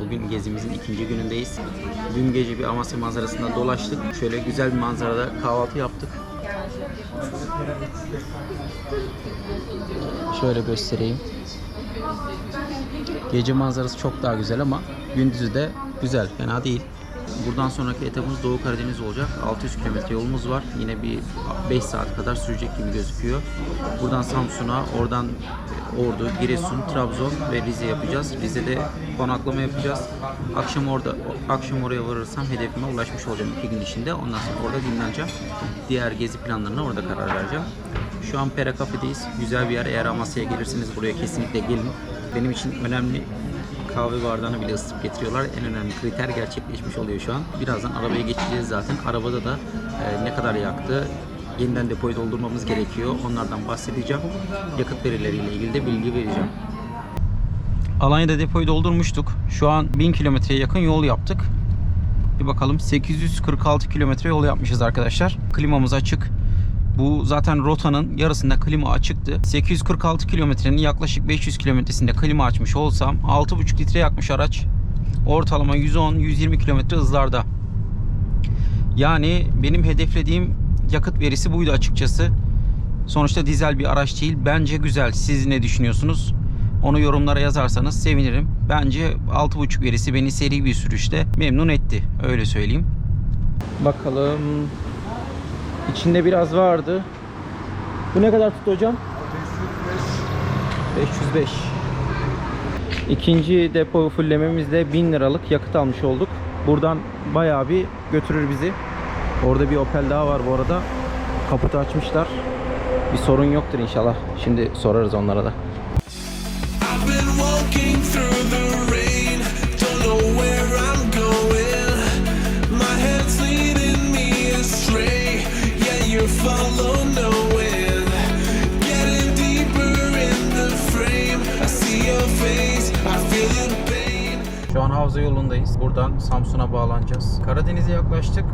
Bugün gezimizin ikinci günündeyiz. Dün gece bir Amasya manzarasında dolaştık. Şöyle güzel bir manzarada kahvaltı yaptık. Şöyle göstereyim. Gece manzarası çok daha güzel ama gündüzü de güzel, fena değil. Buradan sonraki etapımız Doğu Karadeniz olacak. 600 kilometre yolumuz var. Yine bir 5 saat kadar sürecek gibi gözüküyor. Buradan Samsun'a, oradan Ordu, Giresun, Trabzon ve Rize yapacağız. Rize'de konaklama yapacağız. Akşam orada akşam oraya varırsam hedefime ulaşmış olacağım iki gün içinde. Ondan sonra orada dinleneceğim. Diğer gezi planlarına orada karar vereceğim. Şu an Pera Cafe'deyiz. Güzel bir yer. Eğer Amasya'ya gelirseniz buraya kesinlikle gelin. Benim için önemli kahve bardağını bile ısıtıp getiriyorlar. En önemli kriter gerçekleşmiş oluyor şu an. Birazdan arabaya geçeceğiz zaten. Arabada da e, ne kadar yaktı, yeniden depoyu doldurmamız gerekiyor. Onlardan bahsedeceğim. Yakıt verileriyle ilgili de bilgi vereceğim. Alanya'da depoyu doldurmuştuk. Şu an 1000 kilometreye yakın yol yaptık. Bir bakalım 846 kilometre yol yapmışız arkadaşlar. Klimamız açık. Bu zaten rotanın yarısında klima açıktı. 846 kilometrenin yaklaşık 500 kilometresinde klima açmış olsam 6,5 litre yakmış araç. Ortalama 110-120 kilometre hızlarda. Yani benim hedeflediğim yakıt verisi buydu açıkçası. Sonuçta dizel bir araç değil. Bence güzel. Siz ne düşünüyorsunuz? Onu yorumlara yazarsanız sevinirim. Bence 6.5 verisi beni seri bir sürüşte memnun etti. Öyle söyleyeyim. Bakalım. İçinde biraz vardı. Bu ne kadar tuttu hocam? 505. İkinci depo fullememizde 1000 liralık yakıt almış olduk. Buradan bayağı bir götürür bizi. Orada bir Opel daha var bu arada. Kaputu açmışlar. Bir sorun yoktur inşallah. Şimdi sorarız onlara da. I've been walking through the Havza yolundayız. Buradan Samsun'a bağlanacağız. Karadeniz'e yaklaştık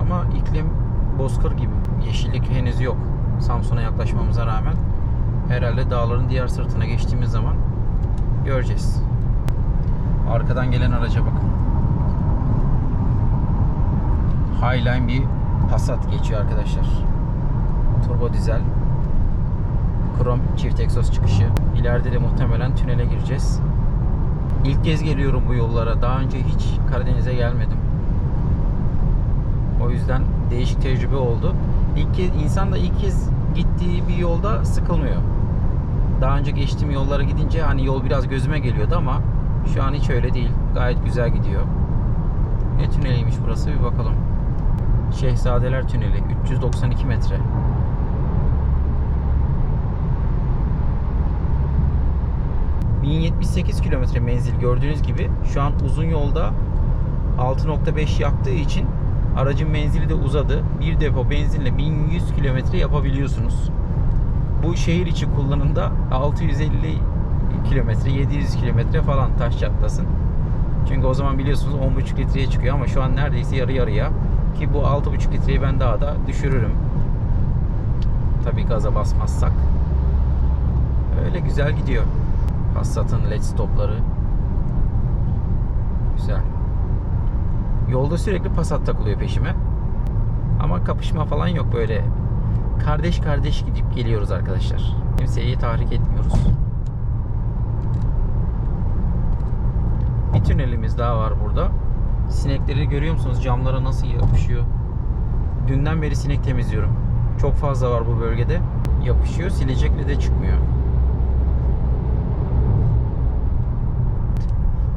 ama iklim bozkır gibi. Yeşillik henüz yok. Samsun'a yaklaşmamıza rağmen. Herhalde dağların diğer sırtına geçtiğimiz zaman göreceğiz. Arkadan gelen araca bakın. Highline bir Passat geçiyor arkadaşlar. Turbo dizel. Krom çift egzoz çıkışı. İleride de muhtemelen tünele gireceğiz. İlk kez geliyorum bu yollara. Daha önce hiç Karadeniz'e gelmedim. O yüzden değişik tecrübe oldu. İlk kez insan da ilk kez gittiği bir yolda sıkılmıyor. Daha önce geçtiğim yollara gidince hani yol biraz gözüme geliyordu ama şu an hiç öyle değil. Gayet güzel gidiyor. Ne tüneliymiş burası bir bakalım. Şehzadeler Tüneli 392 metre. ...1078 kilometre menzil gördüğünüz gibi... ...şu an uzun yolda... ...6.5 yaktığı için... ...aracın menzili de uzadı. Bir depo benzinle 1100 kilometre yapabiliyorsunuz. Bu şehir içi kullanımda... ...650 kilometre, 700 kilometre falan taş çatlasın. Çünkü o zaman biliyorsunuz 10.5 litreye çıkıyor ama şu an neredeyse yarı yarıya. Ki bu 6.5 litreyi ben daha da düşürürüm. Tabii gaza basmazsak. Öyle güzel gidiyor. Passat'ın led stopları. Güzel. Yolda sürekli Passat takılıyor peşime. Ama kapışma falan yok böyle. Kardeş kardeş gidip geliyoruz arkadaşlar. Kimseyi tahrik etmiyoruz. Bir tünelimiz daha var burada. Sinekleri görüyor musunuz? Camlara nasıl yapışıyor? Dünden beri sinek temizliyorum. Çok fazla var bu bölgede. Yapışıyor, silecekle de çıkmıyor.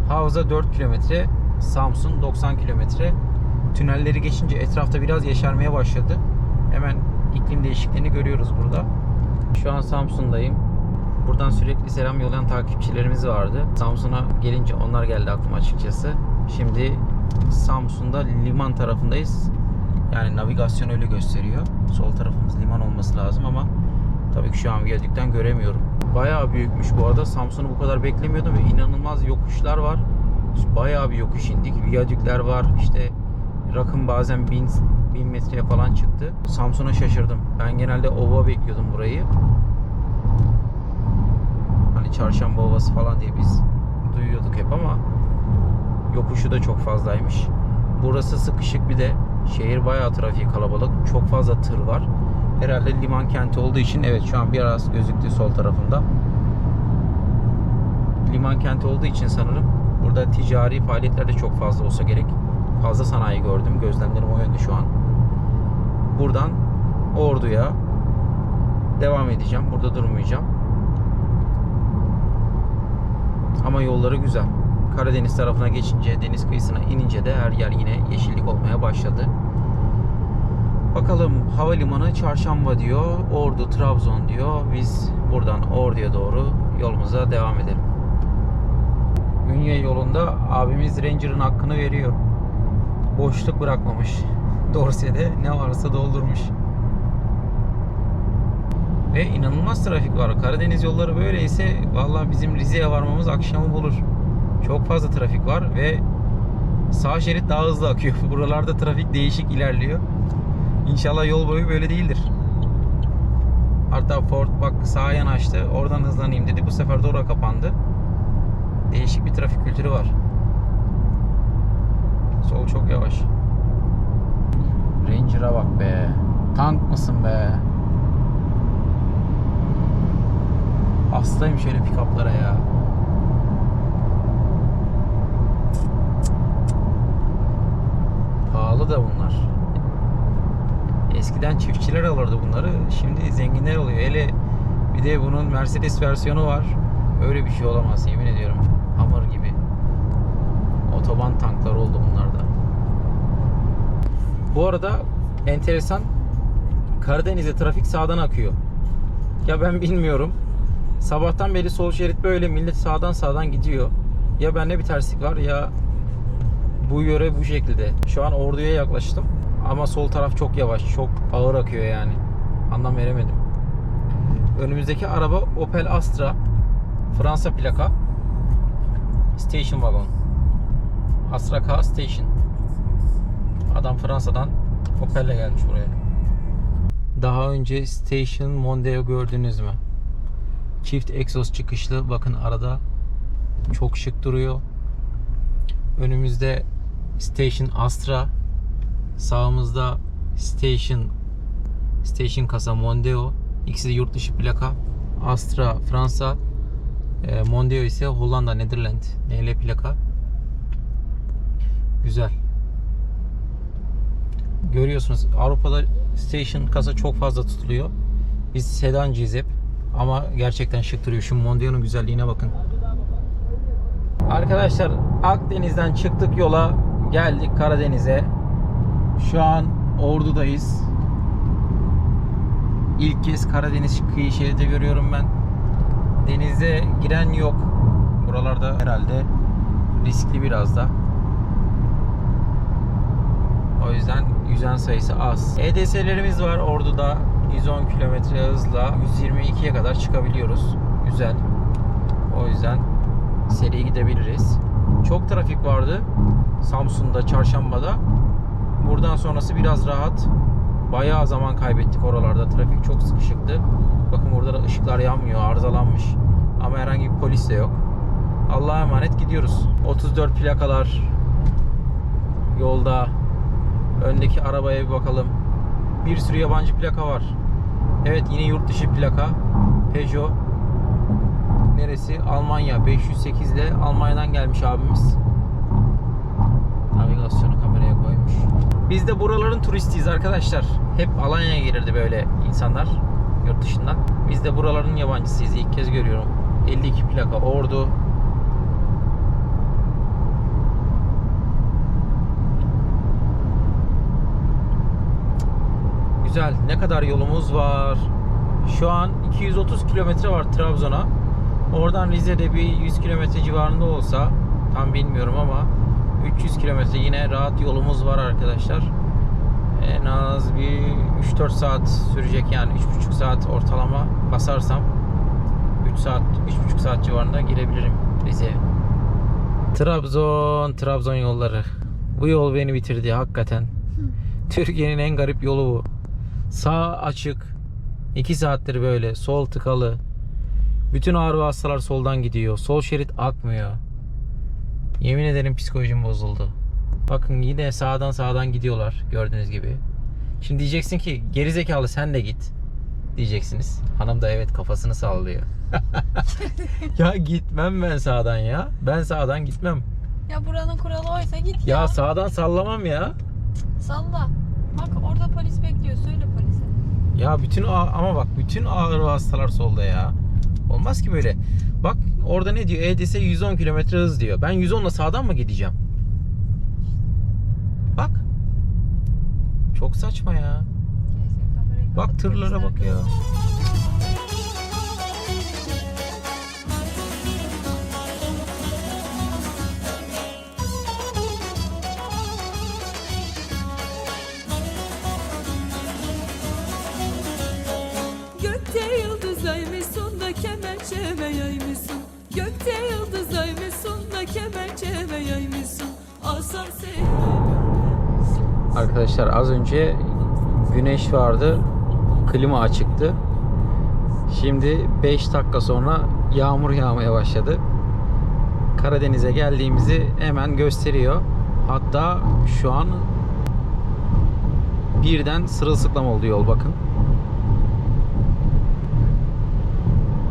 Havza 4 kilometre, Samsun 90 kilometre. Tünelleri geçince etrafta biraz yeşermeye başladı. Hemen iklim değişikliğini görüyoruz burada. Şu an Samsun'dayım. Buradan sürekli selam yollayan takipçilerimiz vardı. Samsun'a gelince onlar geldi aklıma açıkçası. Şimdi Samsun'da liman tarafındayız. Yani navigasyon öyle gösteriyor. Sol tarafımız liman olması lazım ama tabii ki şu an viyadükten göremiyorum. Bayağı büyükmüş bu arada. Samsun'u bu kadar beklemiyordum ve inanılmaz yokuşlar var. Bayağı bir yokuş indik. Viyadükler var. İşte rakım bazen 1000 1000 metreye falan çıktı. Samsun'a şaşırdım. Ben genelde ova bekliyordum burayı. Hani çarşamba ovası falan diye biz duyuyorduk hep ama Yokuşu da çok fazlaymış. Burası sıkışık bir de şehir bayağı trafiği kalabalık. Çok fazla tır var. Herhalde liman kenti olduğu için evet şu an biraz gözüktü sol tarafında. Liman kenti olduğu için sanırım burada ticari faaliyetler de çok fazla olsa gerek. Fazla sanayi gördüm. Gözlemlerim o yönde şu an. Buradan Ordu'ya devam edeceğim. Burada durmayacağım. Ama yolları güzel. Karadeniz tarafına geçince, deniz kıyısına inince de her yer yine yeşillik olmaya başladı. Bakalım havalimanı çarşamba diyor, Ordu, Trabzon diyor. Biz buradan Ordu'ya doğru yolumuza devam edelim. Ünye yolunda abimiz Ranger'ın hakkını veriyor. Boşluk bırakmamış. Dorse'de ne varsa doldurmuş. Ve inanılmaz trafik var. Karadeniz yolları böyleyse vallahi bizim Rize'ye varmamız akşamı bulur. Çok fazla trafik var ve sağ şerit daha hızlı akıyor. Buralarda trafik değişik ilerliyor. İnşallah yol boyu böyle değildir. Hatta Ford bak sağa yanaştı. Oradan hızlanayım dedi. Bu sefer de oraya kapandı. Değişik bir trafik kültürü var. Sol çok yavaş. Ranger'a bak be. Tank mısın be? Hastayım şöyle pick-up'lara ya. Pahalı da bunlar. Eskiden çiftçiler alırdı bunları. Şimdi zenginler oluyor. Hele bir de bunun Mercedes versiyonu var. Öyle bir şey olamaz yemin ediyorum. Hammer gibi. Otoban tankları oldu bunlarda. Bu arada enteresan Karadeniz'de trafik sağdan akıyor. Ya ben bilmiyorum. Sabahtan beri sol şerit böyle millet sağdan sağdan gidiyor. Ya bende bir terslik var ya bu yöre bu şekilde. Şu an Ordu'ya yaklaştım. Ama sol taraf çok yavaş, çok ağır akıyor yani. Anlam veremedim. Önümüzdeki araba Opel Astra. Fransa plaka. Station wagon. Astra K Station. Adam Fransa'dan Opel'le gelmiş buraya. Daha önce Station Mondeo gördünüz mü? Çift egzoz çıkışlı. Bakın arada çok şık duruyor. Önümüzde Station Astra. Sağımızda Station Station kasa Mondeo. İkisi de yurt dışı plaka. Astra Fransa. E, Mondeo ise Hollanda Nederland. NL plaka. Güzel. Görüyorsunuz Avrupa'da Station kasa çok fazla tutuluyor. Biz sedancıyız hep. Ama gerçekten şık duruyor. Şu Mondeo'nun güzelliğine bakın. Arkadaşlar Akdeniz'den çıktık yola geldik Karadeniz'e. Şu an Ordu'dayız. İlk kez Karadeniz kıyı şeridi görüyorum ben. Denize giren yok. Buralarda herhalde riskli biraz da. O yüzden yüzen sayısı az. EDS'lerimiz var Ordu'da. 110 km hızla 122'ye kadar çıkabiliyoruz. Güzel. O yüzden seri gidebiliriz. Çok trafik vardı Samsun'da, Çarşamba'da. Buradan sonrası biraz rahat. Bayağı zaman kaybettik oralarda. Trafik çok sıkışıktı. Bakın burada da ışıklar yanmıyor, arızalanmış. Ama herhangi bir polis de yok. Allah'a emanet gidiyoruz. 34 plakalar yolda. Öndeki arabaya bir bakalım. Bir sürü yabancı plaka var. Evet yine yurt dışı plaka. Peugeot. Neresi? Almanya. 508 ile Almanya'dan gelmiş abimiz. Navigasyonu kameraya koymuş. Biz de buraların turistiyiz arkadaşlar. Hep Alanya'ya gelirdi böyle insanlar yurt dışından. Biz de buraların yabancısıyız. İlk kez görüyorum. 52 plaka Ordu. Güzel. Ne kadar yolumuz var? Şu an 230 kilometre var Trabzon'a. Oradan Rize'de bir 100 kilometre civarında olsa tam bilmiyorum ama 300 kilometre yine rahat yolumuz var arkadaşlar. En az bir 3-4 saat sürecek yani 3,5 saat ortalama basarsam 3 saat 3,5 saat civarında girebilirim Rize'ye. Trabzon, Trabzon yolları. Bu yol beni bitirdi hakikaten. Türkiye'nin en garip yolu bu. Sağ açık. 2 saattir böyle. Sol tıkalı. Bütün ağrı ve hastalar soldan gidiyor. Sol şerit akmıyor. Yemin ederim psikolojim bozuldu. Bakın yine sağdan sağdan gidiyorlar gördüğünüz gibi. Şimdi diyeceksin ki gerizekalı sen de git diyeceksiniz. Hanım da evet kafasını sallıyor. ya gitmem ben sağdan ya. Ben sağdan gitmem. Ya buranın kuralı oysa git ya. Ya sağdan sallamam ya. Salla. Bak orada polis bekliyor. Söyle polise. Ya bütün ama bak bütün ağır hastalar solda ya. Olmaz ki böyle. Bak orada ne diyor? EDS 110 km hız diyor. Ben 110 ile sağdan mı gideceğim? Bak. Çok saçma ya. Bak tırlara bak ya. Arkadaşlar az önce güneş vardı. Klima açıktı. Şimdi 5 dakika sonra yağmur yağmaya başladı. Karadeniz'e geldiğimizi hemen gösteriyor. Hatta şu an birden sırılsıklam oldu yol bakın.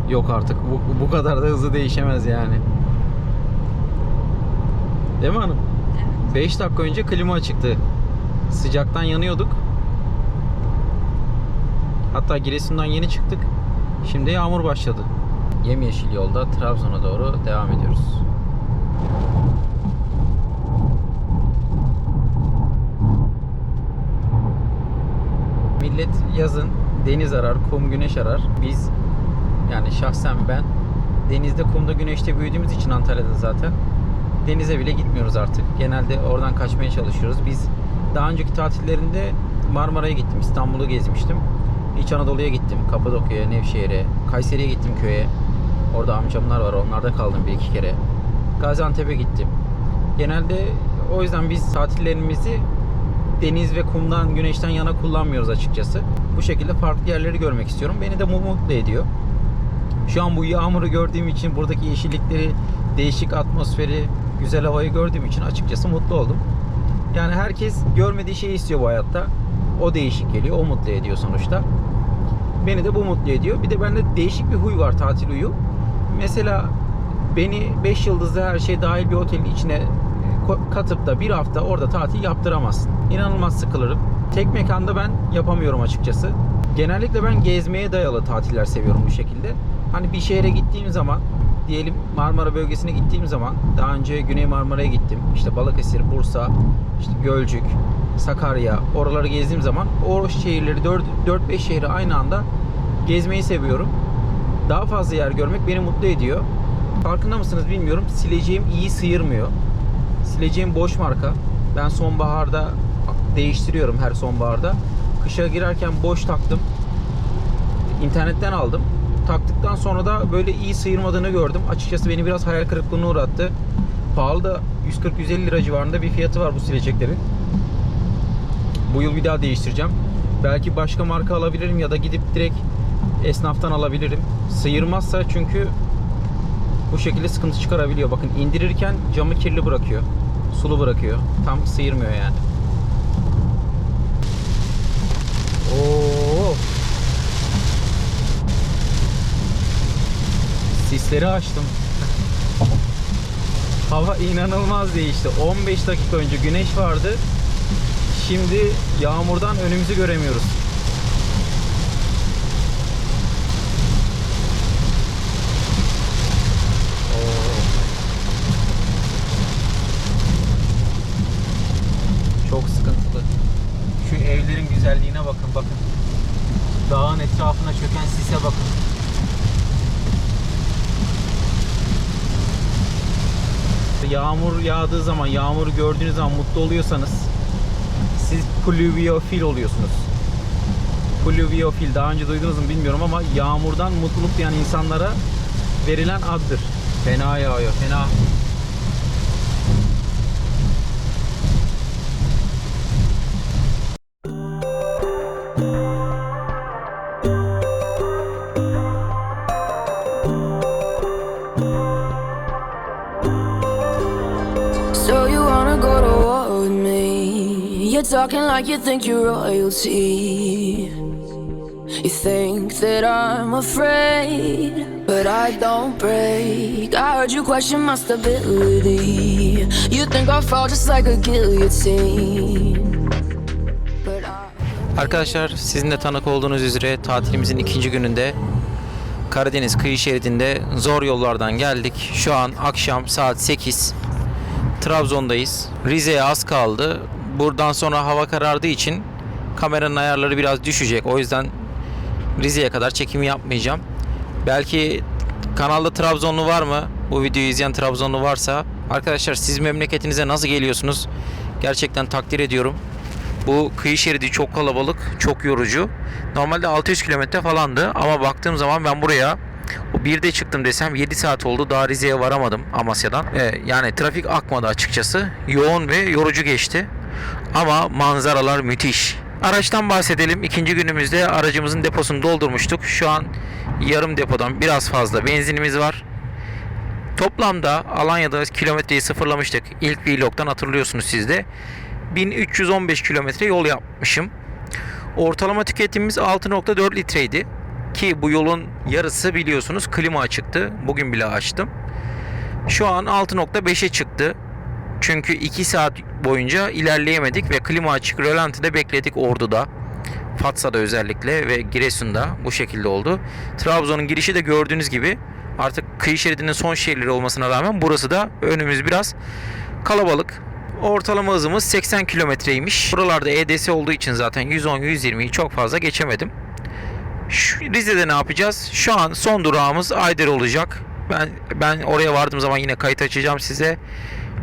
Yok artık bu, bu kadar da hızlı değişemez yani. Değil mi hanım? 5 dakika önce klima açıktı. Sıcaktan yanıyorduk. Hatta Giresun'dan yeni çıktık. Şimdi yağmur başladı. Yemyeşil yolda Trabzon'a doğru devam ediyoruz. Millet yazın deniz arar, kum güneş arar. Biz yani şahsen ben denizde, kumda, güneşte büyüdüğümüz için Antalya'da zaten denize bile gitmiyoruz artık. Genelde oradan kaçmaya çalışıyoruz. Biz daha önceki tatillerinde Marmara'ya gittim, İstanbul'u gezmiştim. İç Anadolu'ya gittim, Kapadokya'ya, Nevşehir'e, Kayseri'ye gittim köye. Orada amcamlar var, onlarda kaldım bir iki kere. Gaziantep'e gittim. Genelde o yüzden biz tatillerimizi deniz ve kumdan, güneşten yana kullanmıyoruz açıkçası. Bu şekilde farklı yerleri görmek istiyorum. Beni de mutlu ediyor. Şu an bu yağmuru gördüğüm için buradaki yeşillikleri, değişik atmosferi, güzel havayı gördüğüm için açıkçası mutlu oldum. Yani herkes görmediği şeyi istiyor bu hayatta. O değişik geliyor, o mutlu ediyor sonuçta. Beni de bu mutlu ediyor. Bir de bende değişik bir huy var, tatil huyu. Mesela beni 5 yıldızlı her şey dahil bir otelin içine ko- katıp da bir hafta orada tatil yaptıramazsın. İnanılmaz sıkılırım. Tek mekanda ben yapamıyorum açıkçası. Genellikle ben gezmeye dayalı tatiller seviyorum bu şekilde. Hani bir şehre gittiğim zaman diyelim Marmara bölgesine gittiğim zaman daha önce Güney Marmara'ya gittim. İşte Balıkesir, Bursa, işte Gölcük, Sakarya oraları gezdiğim zaman o şehirleri 4-5 şehri aynı anda gezmeyi seviyorum. Daha fazla yer görmek beni mutlu ediyor. Farkında mısınız bilmiyorum. Sileceğim iyi sıyırmıyor. Sileceğim boş marka. Ben sonbaharda değiştiriyorum her sonbaharda. Kışa girerken boş taktım. İnternetten aldım. Taktıktan sonra da böyle iyi sıyırmadığını gördüm. Açıkçası beni biraz hayal kırıklığına uğrattı. Pahalı da 140-150 lira civarında bir fiyatı var bu sileceklerin. Bu yıl bir daha değiştireceğim. Belki başka marka alabilirim ya da gidip direkt esnaftan alabilirim. Sıyırmazsa çünkü bu şekilde sıkıntı çıkarabiliyor. Bakın indirirken camı kirli bırakıyor. Sulu bırakıyor. Tam sıyırmıyor yani. Sisleri açtım. Hava inanılmaz değişti. 15 dakika önce güneş vardı. Şimdi yağmurdan önümüzü göremiyoruz. Çok sıkıntılı. Şu evlerin güzelliğine bakın bakın. Dağın etrafına çöken sise bakın. Yağmur yağdığı zaman, yağmuru gördüğünüz zaman mutlu oluyorsanız siz pluviofil oluyorsunuz. Pluviofil daha önce duydunuz mu bilmiyorum ama yağmurdan mutluluk duyan insanlara verilen addır. Fena yağıyor, fena. Talking like you think you're royalty. You think that I'm afraid, but I don't break. I heard you question my stability. You think I'll fall just like a guillotine. Arkadaşlar sizin de tanık olduğunuz üzere tatilimizin ikinci gününde Karadeniz kıyı şeridinde zor yollardan geldik. Şu an akşam saat 8. Trabzon'dayız. Rize'ye az kaldı. Buradan sonra hava karardığı için kameranın ayarları biraz düşecek. O yüzden Rize'ye kadar çekim yapmayacağım. Belki kanalda Trabzonlu var mı? Bu videoyu izleyen Trabzonlu varsa arkadaşlar siz memleketinize nasıl geliyorsunuz? Gerçekten takdir ediyorum. Bu kıyı şeridi çok kalabalık, çok yorucu. Normalde 600 kilometre falandı ama baktığım zaman ben buraya o birde çıktım desem 7 saat oldu daha Rize'ye varamadım Amasya'dan. Ee, yani trafik akmadı açıkçası. Yoğun ve yorucu geçti. Ama manzaralar müthiş. Araçtan bahsedelim. İkinci günümüzde aracımızın deposunu doldurmuştuk. Şu an yarım depodan biraz fazla benzinimiz var. Toplamda Alanya'da kilometreyi sıfırlamıştık. İlk vlogdan hatırlıyorsunuz siz de. 1315 kilometre yol yapmışım. Ortalama tüketimimiz 6.4 litreydi. Ki bu yolun yarısı biliyorsunuz klima açıktı. Bugün bile açtım. Şu an 6.5'e çıktı. Çünkü 2 saat boyunca ilerleyemedik ve klima açık rölantide bekledik Ordu'da. Fatsa'da özellikle ve Giresun'da bu şekilde oldu. Trabzon'un girişi de gördüğünüz gibi artık kıyı şeridinin son şehirleri olmasına rağmen burası da önümüz biraz kalabalık. Ortalama hızımız 80 kilometreymiş. Buralarda EDS olduğu için zaten 110-120'yi çok fazla geçemedim. Şu, Rize'de ne yapacağız? Şu an son durağımız Ayder olacak. Ben ben oraya vardığım zaman yine kayıt açacağım size.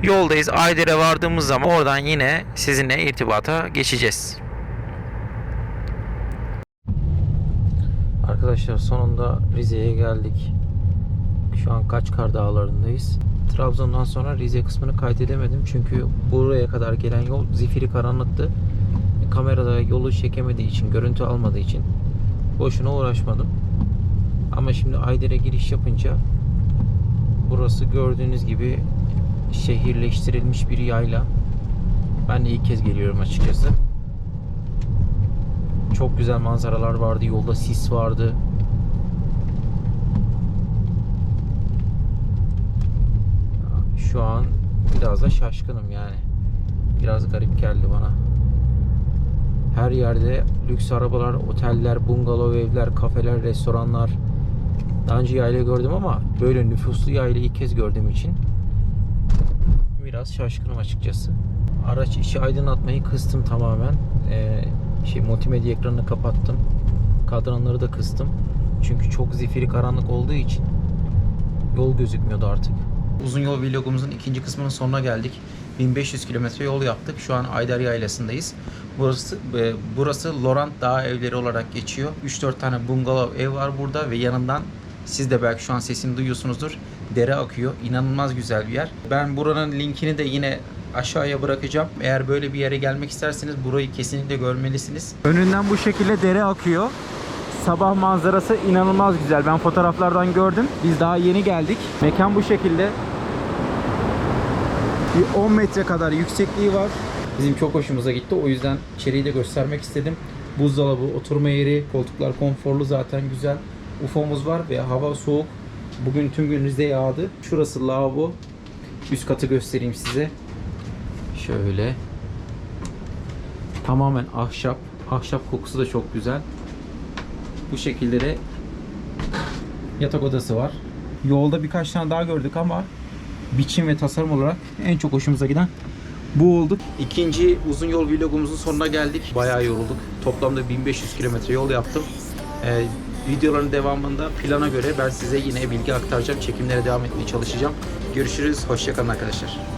Yoldayız. Ayder'e vardığımız zaman oradan yine sizinle irtibata geçeceğiz. Arkadaşlar sonunda Rize'ye geldik. Şu an Kaçkar Dağları'ndayız. Trabzon'dan sonra Rize kısmını kaydedemedim çünkü buraya kadar gelen yol zifiri karanlıktı. Kamerada yolu çekemediği için, görüntü almadığı için boşuna uğraşmadım. Ama şimdi Ayder'e giriş yapınca burası gördüğünüz gibi şehirleştirilmiş bir yayla. Ben de ilk kez geliyorum açıkçası. Çok güzel manzaralar vardı. Yolda sis vardı. Şu an biraz da şaşkınım yani. Biraz garip geldi bana. Her yerde lüks arabalar, oteller, bungalov evler, kafeler, restoranlar. Daha önce yayla gördüm ama böyle nüfuslu yayla ilk kez gördüğüm için biraz şaşkınım açıkçası. Araç içi aydınlatmayı kıstım tamamen. Ee, şey multimedya ekranını kapattım. Kadranları da kıstım. Çünkü çok zifiri karanlık olduğu için yol gözükmüyordu artık. Uzun yol vlogumuzun ikinci kısmının sonuna geldik. 1500 kilometre yol yaptık. Şu an Ayder Yaylası'ndayız. Burası e, burası Laurent Dağ evleri olarak geçiyor. 3-4 tane bungalov ev var burada ve yanından siz de belki şu an sesini duyuyorsunuzdur. Dere akıyor. İnanılmaz güzel bir yer. Ben buranın linkini de yine aşağıya bırakacağım. Eğer böyle bir yere gelmek isterseniz burayı kesinlikle görmelisiniz. Önünden bu şekilde dere akıyor. Sabah manzarası inanılmaz güzel. Ben fotoğraflardan gördüm. Biz daha yeni geldik. Mekan bu şekilde. Bir 10 metre kadar yüksekliği var. Bizim çok hoşumuza gitti. O yüzden içeriği de göstermek istedim. Buzdolabı, oturma yeri, koltuklar konforlu zaten güzel. UFO'muz var ve hava soğuk. Bugün tüm gün Rize yağdı. Şurası lavabo. Üst katı göstereyim size. Şöyle. Tamamen ahşap. Ahşap kokusu da çok güzel. Bu şekilde de yatak odası var. Yolda birkaç tane daha gördük ama biçim ve tasarım olarak en çok hoşumuza giden bu oldu. İkinci uzun yol vlogumuzun sonuna geldik. Bayağı yorulduk. Toplamda 1500 kilometre yol yaptım. Ee, videoların devamında plana göre ben size yine bilgi aktaracağım. Çekimlere devam etmeye çalışacağım. Görüşürüz. Hoşçakalın arkadaşlar.